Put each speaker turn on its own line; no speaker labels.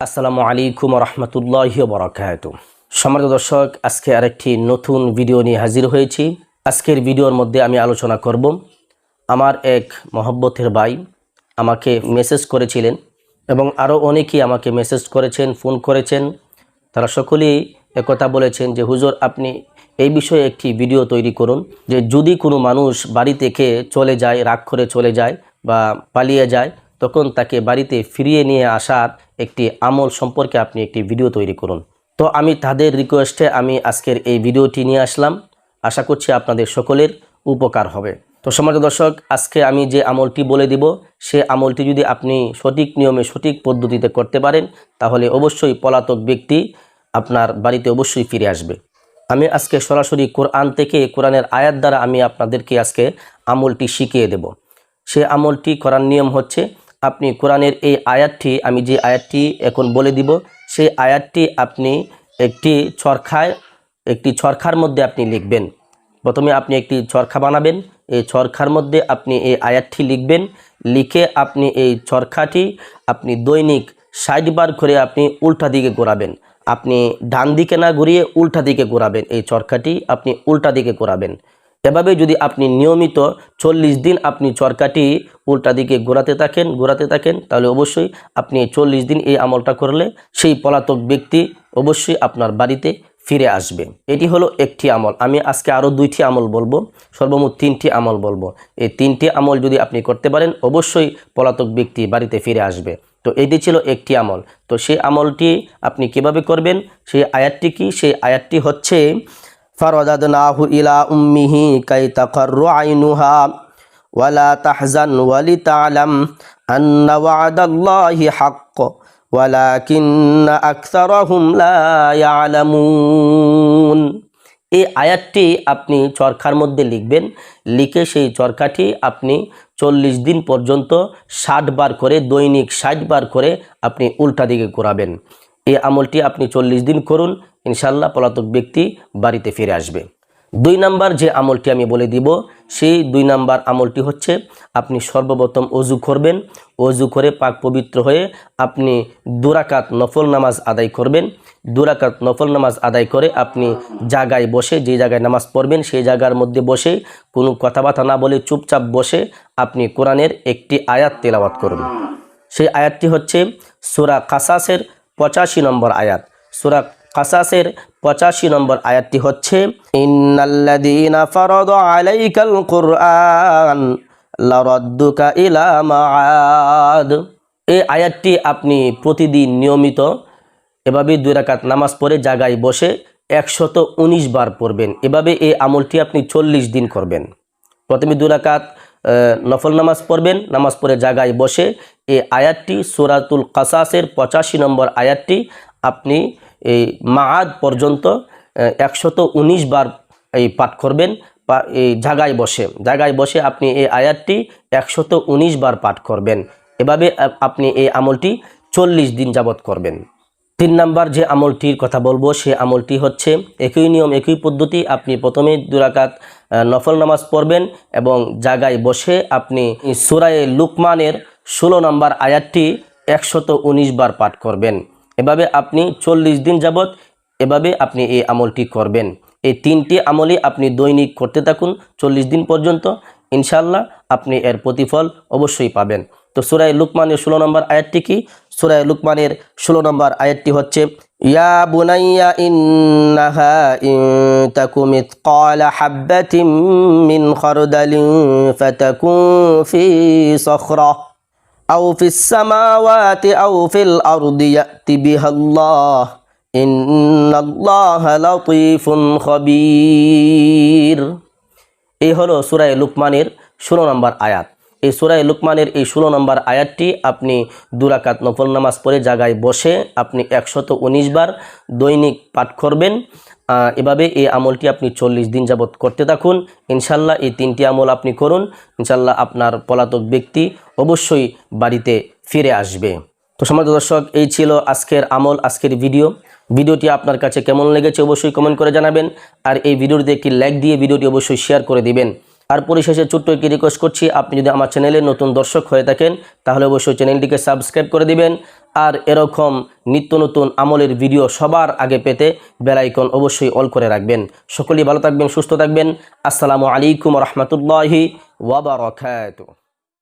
আসসালামু আলাইকুম রহমতুল্লাহ বরাকাত। সম্মানিত দর্শক, আজকে আরেকটি নতুন ভিডিও নিয়ে হাজির হয়েছি। আজকের ভিডিওর মধ্যে আমি আলোচনা করব আমার এক মহব্বতের ভাই আমাকে মেসেজ করেছিলেন এবং আরও অনেকেই আমাকে মেসেজ করেছেন, ফোন করেছেন। তারা সকলেই একথা বলেছেন যে, হুজুর, আপনি এই বিষয়ে একটি ভিডিও তৈরি করুন যে যদি কোনো মানুষ বাড়ি থেকে চলে যায়, রাগ করে চলে যায় বা পালিয়ে যায় তখন তাকে বাড়িতে ফিরিয়ে নিয়ে আসার একটি আমল সম্পর্কে আপনি একটি ভিডিও তৈরি করুন। তো আমি তাদের রিকোয়েস্টে আমি আজকের এই ভিডিওটি নিয়ে আসলাম। আশা করছি আপনাদের সকলের উপকার হবে। তো সমাজ দর্শক, আজকে আমি যে আমলটি বলে দিব, সে আমলটি যদি আপনি সঠিক নিয়মে, সঠিক পদ্ধতিতে করতে পারেন, তাহলে অবশ্যই পলাতক ব্যক্তি আপনার বাড়িতে অবশ্যই ফিরে আসবে। আমি আজকে সরাসরি কোরআন থেকে কোরআনের আয়াত দ্বারা আমি আপনাদেরকে আজকে আমলটি শিখিয়ে দেব। সে আমলটি করার নিয়ম হচ্ছে আপনি কোরআনের এই আয়াতটি, আমি যে আয়াতটি এখন বলে দিব, সেই আয়াতটি আপনি একটি চরখায়, একটি চরখার মধ্যে আপনি লিখবেন। প্রথমে আপনি একটি চরখা বানাবেন, এই চরখার মধ্যে আপনি এই আয়াতটি লিখবেন। লিখে আপনি এই চরখাটি আপনি দৈনিক ষাট বার করে আপনি উল্টা দিকে ঘোরাবেন। আপনি ডান দিকে না ঘুরিয়ে উল্টা দিকে ঘোরাবেন। এই চরখাটি আপনি উল্টা দিকে ঘোরাবেন। এভাবে যদি আপনি নিয়মিত চল্লিশ দিন আপনি চরকাটি উল্টা দিকে ঘোরাতে থাকেন ঘোরাতে থাকেন, তাহলে অবশ্যই আপনি চল্লিশ দিন এই আমলটা করলে সেই পলাতক ব্যক্তি অবশ্যই আপনার বাড়িতে ফিরে আসবে। এটি হলো একটি আমল। আমি আজকে আরও দুইটি আমল বলব, সর্বমোট তিনটি আমল বলব। এই তিনটি আমল যদি আপনি করতে পারেন, অবশ্যই পলাতক ব্যক্তি বাড়িতে ফিরে আসবে। তো এটি ছিল একটি আমল। তো সেই আমলটি আপনি কীভাবে করবেন? সেই আয়াতটি কি? সেই আয়াতটি হচ্ছে فروددناه إلى أمه كي تقر عينها ولا تحزن ولتعلم أن وعد الله حق ولكن أكثرهم لا يعلمون এই আয়াতটি আপনি চরখার মধ্যে লিখবেন লিখে সেই চরখাটি আপনি চল্লিশ দিন পর্যন্ত ষাট বার করে দৈনিক ষাট বার করে আপনি উল্টা দিকে ঘোরাবেন এই আমলটি আপনি চল্লিশ দিন করুন ইনশাল্লাহ পলাতক ব্যক্তি বাড়িতে ফিরে আসবে। দুই নাম্বার যে আমলটি আমি বলে দিব, সেই দুই নাম্বার আমলটি হচ্ছে আপনি সর্বপ্রথম অজু করবেন, অজু করে পাক পবিত্র হয়ে আপনি দুরাকাত নফল নামাজ আদায় করবেন। দুরাকাত নফল নামাজ আদায় করে আপনি জায়গায় বসে, যে জায়গায় নামাজ পড়বেন, সেই জায়গার মধ্যে বসে কোনো কথাবার্তা না বলে চুপচাপ বসে আপনি কোরআনের একটি আয়াত তেলাওয়াত করুন। সেই আয়াতটি হচ্ছে সুরা কাসাসের পঁচাশি নম্বর আয়াত। সুরা কাসাসের পঁচাশি নম্বর আয়াতটি হচ্ছে ইন্নাল্লাযীনা ফারাদ আলাইকাল এই আয়াতটি আপনি প্রতিদিন নিয়মিত এভাবে দুই রাকাত নামাজ পড়ে জায়গায় বসে একশত উনিশ বার পড়বেন। এভাবে এই আমলটি আপনি চল্লিশ দিন করবেন। প্রথমে দু রাকাত আহ, নফল নামাজ পড়বেন, নামাজ পড়ে জায়গায় বসে এই আয়াতটি সুরাতুল কাসাসের পঁচাশি নম্বর আয়াতটি আপনি এই মাআদ পর্যন্ত একশত উনিশ বার এই পাঠ করবেন এই জায়গায় বসে। জায়গায় বসে আপনি এই আয়াতটি একশত উনিশ বার পাঠ করবেন। এভাবে আপনি এই আমলটি চল্লিশ দিন যাবত করবেন। তিন নাম্বার যে আমলটির কথা বলব, সে আমলটি হচ্ছে একই নিয়ম, একই পদ্ধতি। আপনি প্রথমে দুরাকাত নফল নামাজ পড়বেন এবং জায়গায় বসে আপনি সুরায়ে লুকমানের ষোলো নম্বর আয়াতটি একশত বার পাঠ করবেন। এভাবে আপনি চল্লিশ দিন যাবৎ এভাবে আপনি এই আমলটি করবেন। এই তিনটি আমলই আপনি দৈনিক করতে থাকুন চল্লিশ দিন পর্যন্ত। ইনশাল্লাহ আপনি এর প্রতিফল অবশ্যই পাবেন। তো সুরাই লুকমানের ষোলো নম্বর আয়াতটি কি? সুরাই লুকমানের ষোলো নম্বর আয়াতটি হচ্ছে, ইয়া বুনাইয়া ইন্নাহা ইনতাকুমিত ক্বালা হাব্বাতিম মিন খরদালিন ফাতাকুন ফি সখরা আও ফিস সামাওয়াতি আও ফিল আরদি ইয়াতি বিহা আল্লাহ, ইন্নাল্লাহা লাতীফুন খবীর। এই হলো সুরাই লুকমানের ১৬ নম্বর আয়াত। এই সুরায় লুকমানের এই ষোলো নম্বর আয়াতটি আপনি দুরাকাত নফল নামাজ পড়ে জায়গায় বসে আপনি একশত উনিশ বার দৈনিক পাঠ করবেন। এভাবে এই আমলটি আপনি চল্লিশ দিন যাবত করতে থাকুন। ইনশাল্লাহ এই তিনটি আমল আপনি করুন। ইনশাল্লাহ আপনার পলাতক ব্যক্তি অবশ্যই বাড়িতে ফিরে আসবে। তো সমাজ দর্শক, এই ছিল আজকের আমল, আজকের ভিডিও। ভিডিওটি আপনার কাছে কেমন লেগেছে অবশ্যই কমেন্ট করে জানাবেন। আর এই ভিডিওটিতে একটি লাইক দিয়ে ভিডিওটি অবশ্যই শেয়ার করে দিবেন। আর পরিশেষে ছোট্ট একটি রিকোয়েস্ট করছি, আপনি যদি আমার চ্যানেলে নতুন দর্শক হয়ে থাকেন, তাহলে অবশ্যই চ্যানেলটিকে সাবস্ক্রাইব করে দিবেন। আর এরকম নিত্য নতুন আমলের ভিডিও সবার আগে পেতে বেলাইকন অবশ্যই অল করে রাখবেন। সকলেই ভালো থাকবেন, সুস্থ থাকবেন। আসসালামু আলাইকুম রহমতুল্লাহি ওয়াবারকাতুহ